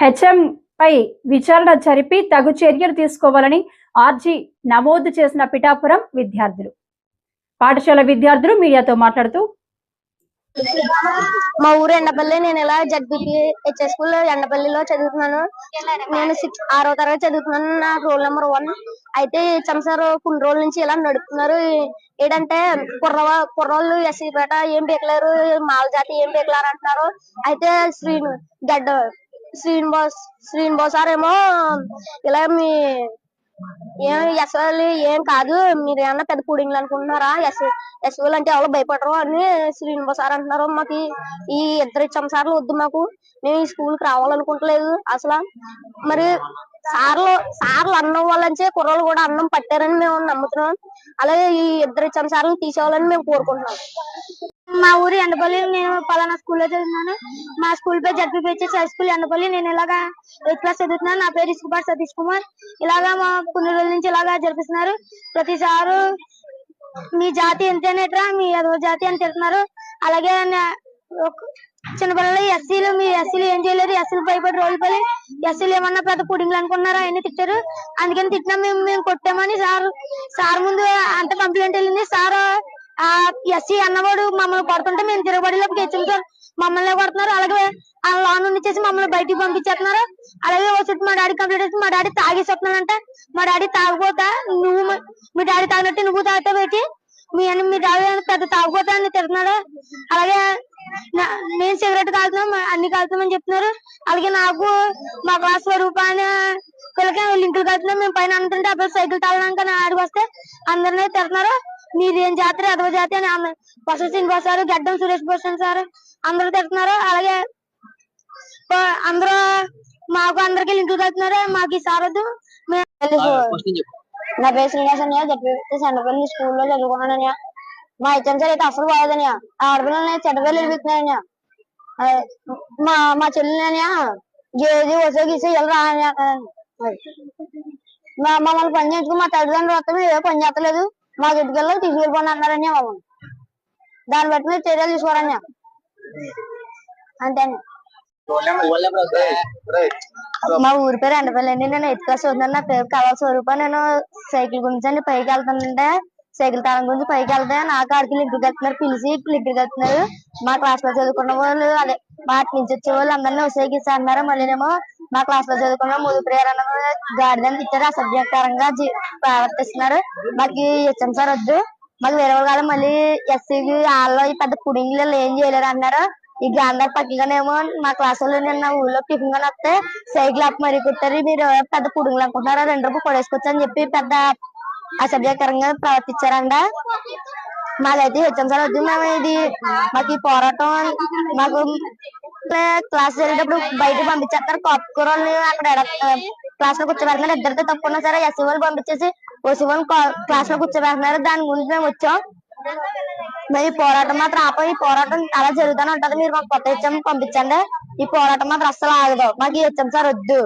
HM పై విచారణ జరిపి తగు చర్యలు తీసుకోవాలని ఆర్జీ నమోదు చేసిన పిఠాపురం విద్యార్థులు. పాఠశాల విద్యార్థులు మీడియాతో మాట్లాడుతూ మా ఊరు ఎండపల్లి నేను ఇలా జడ్బిపి హెచ్ఎస్ స్కూల్ ఎండపల్లిలో చదువుతున్నాను. నేను సిక్స్ ఆరో తరగతి చదువుతున్నాను. నా రోల్ నెంబర్ వన్. అయితే హెచ్ఎం కొన్ని రోజుల నుంచి ఇలా నడుపుతున్నారు. ఏంటంటే కుర్రవ కుర్రోళ్ళు ఎస్సీ పేట ఏం పీకలేరు మాల జాతి ఏం పీకలేరు అంటున్నారు. అయితే శ్రీను గడ్డ శ్రీనివాస్ శ్రీనివాస్ సార్ ఏమో ఇలా మీ ఏం ఎస్ఎల్ ఏం కాదు మీరు ఏమన్నా పెద్ద పూడింగ్లు అనుకుంటున్నారా? ఎస్ ఎస్ఎల్ అంటే ఎవరు భయపడరు అని శ్రీనివాస్ సార్ అంటున్నారు. మాకు ఈ- ఇద్దరు ఇచ్చాం సార్లు వద్దు మాకు. మేము ఈ స్కూల్కి రావాలనుకుంటలేదు అసలు. మరి సార్లు సార్లు అన్నం వాళ్ళంచే కుర్రలు కూడా అన్నం పట్టారని మేము నమ్ముతున్నాం. అలాగే ఈ ఇద్దరు ఇచ్చాం సార్లు తీసేవాలని మేము కోరుకుంటున్నాం. మా ఊరు ఎండపల్లి నేను పలానా స్కూల్లో చదువుతున్నాను మా స్కూల్ పేరు జడ్పీపీహెచ్ఎస్ హై స్కూల్ ఎండపల్లి. నేను ఇలాగా ఎయిత్ క్లాస్ చదువుతున్నాను. నా పేరు ఇసుకుపాటి సతీష్ కుమార్. ఇలాగా మా కొన్ని రోజుల నుంచి ఇలాగా జరిపిస్తున్నారు. ప్రతిసారు మీ జాతి ఎంతనేట్రా మీ అదో జాతి అని తిడుతున్నారు. అలాగే చిన్నపిల్లలు ఎస్సీలు మీ ఎస్సీలు ఏం చేయలేదు ఎస్సీలు భయపడి రోజులు పడి ఎస్సీలు ఏమన్నా పెద్ద పుడింగ్లు అనుకున్నారా? అవన్నీ తిట్టారు. అందుకని తిట్టినా మేము మేము కొట్టామని సార్ సార్ ముందు అంత కంప్లైంట్ వెళ్ళింది. సార్ ఆ ఎస్సీ అన్నవాడు మమ్మల్ని కొడుతుంటే మేము తిరగబడిలోకి తెచ్చుకుంటాం మమ్మల్ని కొడుతున్నారు? అలాగే ఆ లోన్ చేసి మమ్మల్ని బయటికి పంపించేస్తున్నారు. అలాగే వచ్చి మా డాడీ కంప్లీట్ చేసి మా డాడీ తాగేసి మా డాడీ తాగబోతా నువ్వు మీ డాడీ తాగినట్టు నువ్వు తాగితే పెట్టి మీ మీ డాడీ పెద్ద తాగబోతా అని తిరుగుతున్నాడు అలాగే నేను సిగరెట్ కాలుతున్నాం అన్ని కాలుతున్నామని చెప్తున్నారు. అలాగే నాకు మా క్లాస్ స్వరూప అనే పిల్లకి లింకులు కాలుతున్నాం మేము పైన అంటుంటే అప్పుడు సైకిల్ తాగడానికి అని ఆడికి వస్తే అందరినీ తిరుగుతున్నారు మీరు ఏం జాతర? అదవ జాతి అని బసవ శ్రీనివాస్ సార్ గడ్డం సురేష్ భూషణ్ సార్ అందరూ తిడుతున్నారు. అలాగే అందరూ మాకు అందరికి లింకులు కడుతున్నారు మాకు ఈ సార్ వద్దు నా పేరు శ్రీనివాస్ అన్నయ్య. జడ్పీ సెంటర్పల్లి స్కూల్లో చదువుకున్నానయ్య మా హెచ్ఎం సార్ అయితే అసలు బాగోదన్నయ్య ఆడపిల్లల్ని చెడ్డపిల్లలు ఇరిపిస్తున్నాయన్నయ్య మా మా చెల్లెలన్నయ్య గేది వసే గీసి అది. మా మమ్మల్ని పని చేయించుకుని మా తల్లిదండ్రులు వస్తే ఏ పని చేస్తలేదు. మా చుట్టుకెళ్ళి తీసుకెళ్ళిపోండి అన్నారన్నయ్య మమ్మల్ని దాన్ని బట్టి మీరు చర్యలు తీసుకోరన్నయ్య అంతే మా ఊరి పేరు ఎండపల్లి అండి. నేను ఎయిత్ వద్దని నా పేరు కళా స్వరూప. నేను సైకిల్ గురించి అండి పైకి వెళ్తానంటే సైకిల్ తాళం గురించి పైకి వెళ్తే నాకు ఆడికి లిగ్గు కడుతున్నారు పిలిచి లిగ్గు కడుతున్నారు మా క్లాస్లో చదువుకున్న వాళ్ళు అదే వాటి నుంచి వచ్చే వాళ్ళు అందరినీ ఉసేగిస్తా అన్నారు మళ్ళీనేమో మా క్లాస్లో చదువుకున్న ముందు ప్రేరణ అన్న గాడిదని ఇచ్చారు అసభ్యకరంగా ప్రవర్తిస్తున్నారు. మాకు హెచ్ఎం సార్ వద్దు మాకు వేరే వాళ్ళు మళ్ళీ ఎస్సీకి వాళ్ళు ఈ పెద్ద పుడింగ్లు ఏం చేయలేరు అన్నారు. ఈ గాంధార్ పక్కగానేమో మా క్లాస్లో నిన్న ఊళ్ళో టిఫిన్గా వస్తే సైకిల్ అప్ మరి కుట్టారు మీరు పెద్ద పుడుగులు అనుకుంటున్నారు రెండు రూపాయలు కొడేసుకోవచ్చు అని చెప్పి పెద్ద అసభ్యకరంగా ప్రవర్తించారంట మాదైతే హెచ్ఎం సార్ వద్దు మేము ఇది మాకు ఈ పోరాటం మాకు క్లాస్ జరిగేటప్పుడు బయట పంపించేస్తారు కాపుకూరని అక్కడ క్లాస్లో కూర్చోబెడుతున్నారు ఇద్దరితో తప్పుకున్నా సరే ఎస్సీ వాళ్ళు పంపించేసి ఓసీ వాళ్ళు క్లాస్లో కూర్చోబెడుతున్నారు దాని గురించి మేము వచ్చాం మరి ఈ పోరాటం మాత్రం ఆప ఈ పోరాటం అలా జరుగుతూనే ఉంటది మీరు మాకు కొత్త హెచ్ఎం పంపించండి ఈ పోరాటం మాత్రం అస్సలు ఆగదు మాకు ఈ హెచ్ఎం సార్ వద్దు